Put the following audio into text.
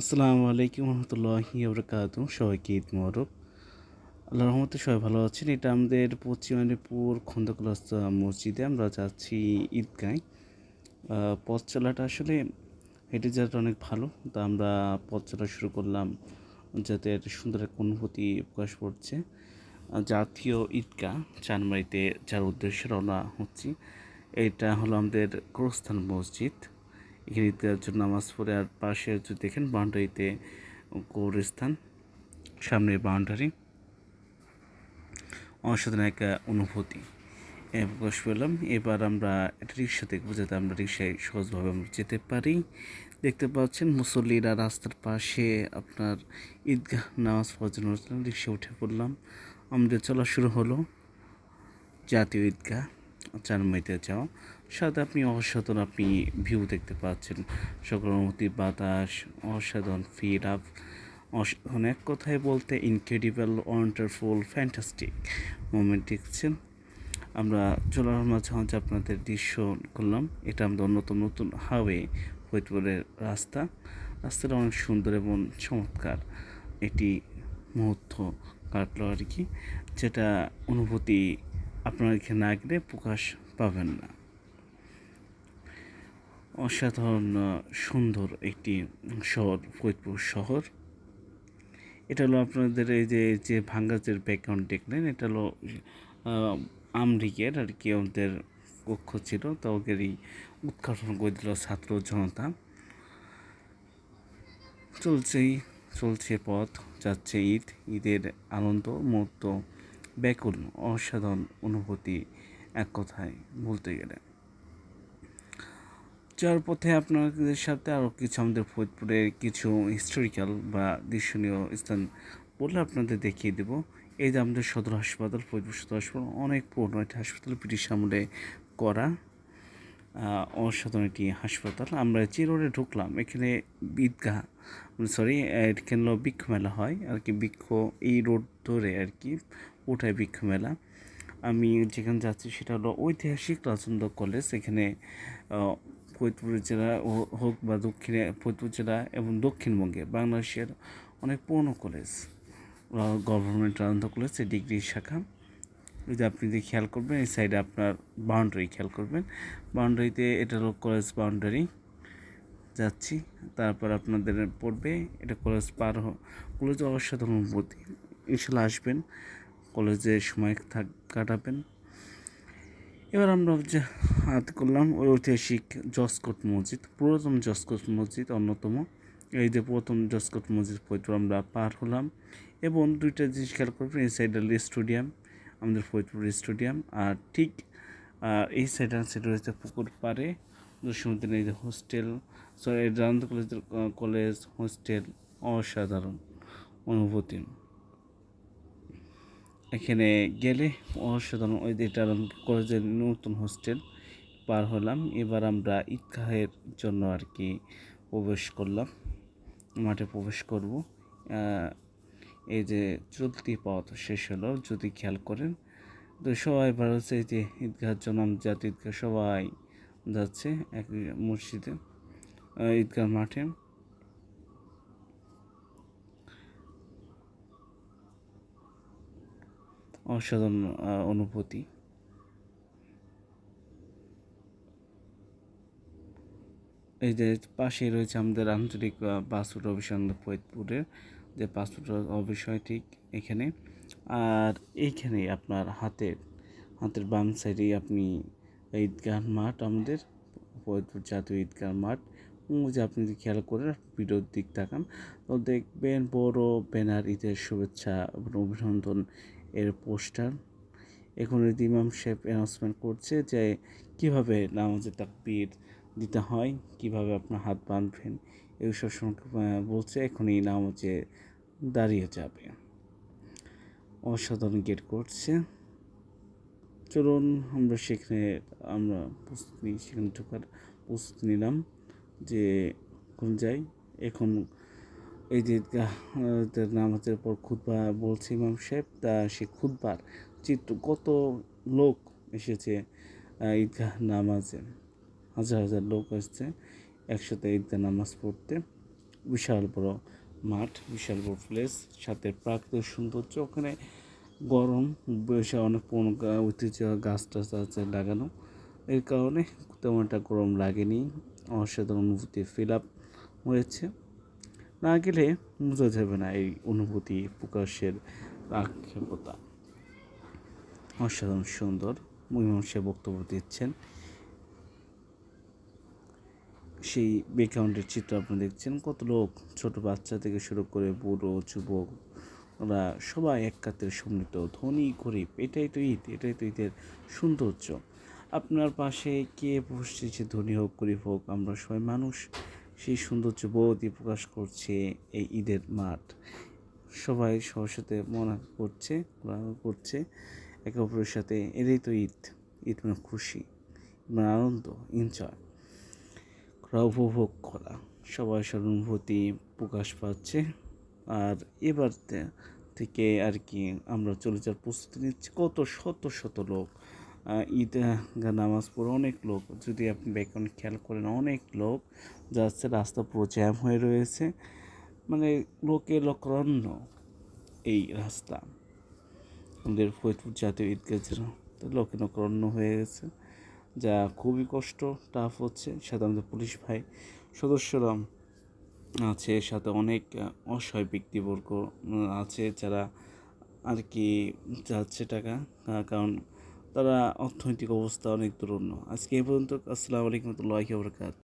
আসসালামু আলাইকুম রহমতুল্লাহি আবরকাত সবাইকে ঈদ মোবারক? আল্লাহ রহমতে সবাই ভালো আছেন। এটা আমাদের পশ্চিম মেদিনীপুর খন্দকুলাস্তা মসজিদে আমরা যাচ্ছি ঈদগায়। পথ চলাটা আসলে হেঁটে যাওয়াটা অনেক ভালো। তা আমরা পথ চলা শুরু করলাম যাতে একটা সুন্দর এক অনুভূতি প্রকাশ করছে। জাতীয় ঈদগাহ চানমারিতে যার উদ্দেশ্যে রওনা হচ্ছি। এটা হলো আমাদের গোরস্থান মসজিদ। এখানে জন্য নামাজ পড়ে আর পাশে যদি দেখেন বাউন্ডারিতে কবরস্থান, সামনে বাউন্ডারি। অসাধারণ এক অনুভূতি। প্রকাশ পেলাম, এবার আমরা একটা রিক্সা দেখব, যাতে আমরা রিক্সায় সহজভাবে আমরা যেতে পারি। দেখতে পাচ্ছেন, মুসল্লিরা রাস্তার পাশে আপনার ঈদগাহ নামাজ পড়ার জন্য রিক্সা উঠে পড়লাম। আমাদের চলা শুরু হলো জাতীয় ঈদগাহ চানমাইতে যাওয়া। সাথে আপনি অসাধারণ আপনি ভিউ দেখতে পাচ্ছেন। সকল অনুভূতি বাতাস, অসাধারণ ফিল আপ এক কথায় বলতে ইনক্রেডিবল ওয়ান্ডারফুল ফ্যান্টাস্টিক মোমেন্ট দেখছেন। আমরা চলার মাঝে মাঝে আপনাদের দৃশ্য করলাম। এটা আমাদের অন্যতম নতুন হাওয়ে ফরিদপুরের রাস্তা। রাস্তাটা অনেক সুন্দর এবং চমৎকার এটি মুহূর্ত কাটলো আর কি, যেটা অনুভূতি আপনার এখানে না গেলে প্রকাশ পাবেন না। অসাধারণ সুন্দর একটি শহর, ফরিদপুর শহর। এটা হলো আপনাদের এই যে যে ভাঙ্গা যে ব্যাকগ্রাউন্ড দেখলেন, এটা হলো আমরিকের আর কি ওদের কক্ষ ছিল। তো ওদেরই উদ্ঘাটন করে দিল ছাত্র জনতা। চলছেই চলছে পথ, যাচ্ছে ঈদ, ঈদের আনন্দ, মুহূর্ত ব্যাকুল, অসাধারণ অনুভূতি এক কথায় বলতে গেলে। যার পথে আপনাদের সাথে আরও কিছু আমাদের ফরিদপুরের কিছু হিস্টোরিক্যাল বা দর্শনীয় স্থান বলে আপনাদের দেখিয়ে দেব। এই যে আমাদের সদর হাসপাতাল, ফরিদপুর সদর হাসপাতাল অনেক পুরনো একটি হাসপাতাল ব্রিটিশ আমলে করা অসাধারণ একটি হাসপাতাল। আমরা যে রোডে ঢুকলাম, এখানে ঈদগাহ সরি এখানে বৃক্ষ মেলা হয়। আর কি বৃক্ষ এই রোড ধরে আর কি ওঠায় বৃক্ষ মেলা। আমি যেখানে যাচ্ছি সেটা হলো ঐতিহাসিক রাজেন্দ্র কলেজ। এখানে ফরিদপুর জেলা হোক বা দক্ষিণে ফরিদপুর জেলা এবং দক্ষিণবঙ্গে বাংলাদেশের অনেক পুরনো কলেজ গভর্নমেন্ট রাজেন্দ্র কলেজ, এই ডিগ্রি শাখা। এই যে আপনি যে খেয়াল করবেন, এই সাইডে আপনার বাউন্ডারি খেয়াল করবেন। বাউন্ডারিতে এটা হলো কলেজ বাউন্ডারি যাচ্ছি, তারপর আপনাদের পড়বে, এটা কলেজ পার কলেজে অসাধারণ অনুভূতি ইনশাল্লাহ আসবেন কলেজে সময় থাক, কাটাবেন। এবার আমরা যে হাত করলাম ঐতিহাসিক জসকোট মসজিদ পুরাতন জসকোট মসজিদ, অন্যতম। এই যে প্রথম জসকোট মসজিদ ফরিদপুর আমরা পার হলাম এবং দুইটা জিনিস খেয়াল করবেন, এই সাইডে স্টেডিয়াম, আমাদের ফরিদপুর স্টেডিয়াম, আর ঠিক এই সাইডে সাইডে রয়েছে পুকুর পাড়ে সমুদ্রের এই যে হোস্টেল সরি রান্ত কলেজের কলেজ হোস্টেল অসাধারণ, অনুভূতি। এখানে গেলে অসাধারণ ওই এটা কলেজের নতুন হোস্টেল পার হলাম। এবার আমরা ঈদগাহের জন্য আর কি প্রবেশ করলাম। মাঠে প্রবেশ করব। এই যে চলতি পথ শেষ হলো, যদি খেয়াল করেন। তো সবাই ভালো এই যে ঈদগাহের জন্য জাতীয় ঈদগাহ সবাই যাচ্ছে এক মসজিদে ঈদগাহ মাঠে। অসাধারণ অনুভূতি। এই যে পাশেই রয়েছে আমাদের আঞ্চলিক পাসপোর্ট অফিস ফরিদপুরের যে পাসপোর্ট অফিস হয় ঠিক এখানে। আর এইখানে আপনার হাতের হাতের বাম সাইডেই আপনি ঈদগাহ মাঠ আমাদের, ফরিদপুর জাতীয় ঈদগাহ মাঠ। যে আপনি যদি খেয়াল করেন ভিডিওর দিক তাকান, তো দেখবেন বড় ব্যানার ঈদের শুভেচ্ছা অভিনন্দন এর পোস্টার। এখন এই ইমাম সাহেব অ্যানাউন্সমেন্ট করছে যে কীভাবে নামাজে তাকবীর দিতে হয় কীভাবে আপনার হাত বাঁধবেন এইসব সম্পর্কে আহ, বলছে এখন এই নামাজে দাঁড়িয়ে যাবে। অসাধারণ গেট করছে। চলুন আমরা সেখানে আমরা প্রস্তুতি সেখানে ঢোকার প্রস্তুতি নিলাম যে কোন যাই। এখন এই যে ঈদগাহ, নামাজের পর খুতবা বলছে ইমাম সাহেব তা সে খুতবার চিত্র কত লোক এসেছে ঈদগাহ নামাজে। হাজার হাজার লোক আসছে একসাথে ঈদগাহ নামাজ পড়তে। বিশাল বড় মাঠ বিশাল বড় প্লেস সাথে প্রাকৃতিক সৌন্দর্য ওখানে গরম বেশি অনেক পুরনো ঐতিহ্য গাছ টাছ আছে লাগানো। এর কারণে তেমন একটা গরম লাগেনি অসাধারণ অনুভূতি ফিল আপ হয়েছে। না গেলে বোঝা যাবে না এই অনুভূতি প্রকাশের আক্ষেপতা। অসাধারণ, সুন্দর মীমাংসা বক্তব্য দিচ্ছেন। সেই ব্যাকগ্রাউন্ডের চিত্র আপনি দেখছেন, কত লোক, ছোট বাচ্চা থেকে শুরু করে বুড়ো, যুবক, ওরা সবাই এক কাতের সম্মিলিত, ধনী, গরিব, এটাই তো ঈদ, এটাই তো ঈদের সৌন্দর্য। আপনার পাশে কে বসছে ধনী হোক, গরিব হোক, আমরা সবাই মানুষ। সেই সৌন্দর্য বোধই প্রকাশ করছে এই ঈদের মাঠ। সবাই সবার সাথে মনে করছে করছে, একে অপরের সাথে। এটাই তো ঈদ। ঈদ মানে খুশি মানে আনন্দ এনজয় করা, উপভোগ করা। সবার অনুভূতি প্রকাশ পাচ্ছে। আর এবার থেকে আর কি আমরা চলে যাওয়ার প্রস্তুতি নিচ্ছি। কত শত শত লোক ঈদ নামাজ পড়ে অনেক লোক। যদি আপনি ব্যাকগ্রাউন্ড খেয়াল করেন, অনেক লোক যাচ্ছে, রাস্তা পুরো জ্যাম হয়ে রয়েছে। মানে লোকে লক্ষ্য এই রাস্তা। আমাদের ফরিদপুর জাতীয় ঈদগাহ যেন লোকে নকরণ্য হয়ে গেছে। যা খুবই কষ্ট টাফ হচ্ছে। সাথে আমাদের পুলিশ ভাই, সদস্যরা আছে, সাথে অনেক অসহায় ব্যক্তিবর্গ আছে যারা আর কি যাচ্ছে টাকা কারণ তারা অর্থনৈতিক অবস্থা অনেক দুরন্য আজকে এই পর্যন্ত আসসালামু আলাইকুম রহমতুল্লাহি ওবরাকাত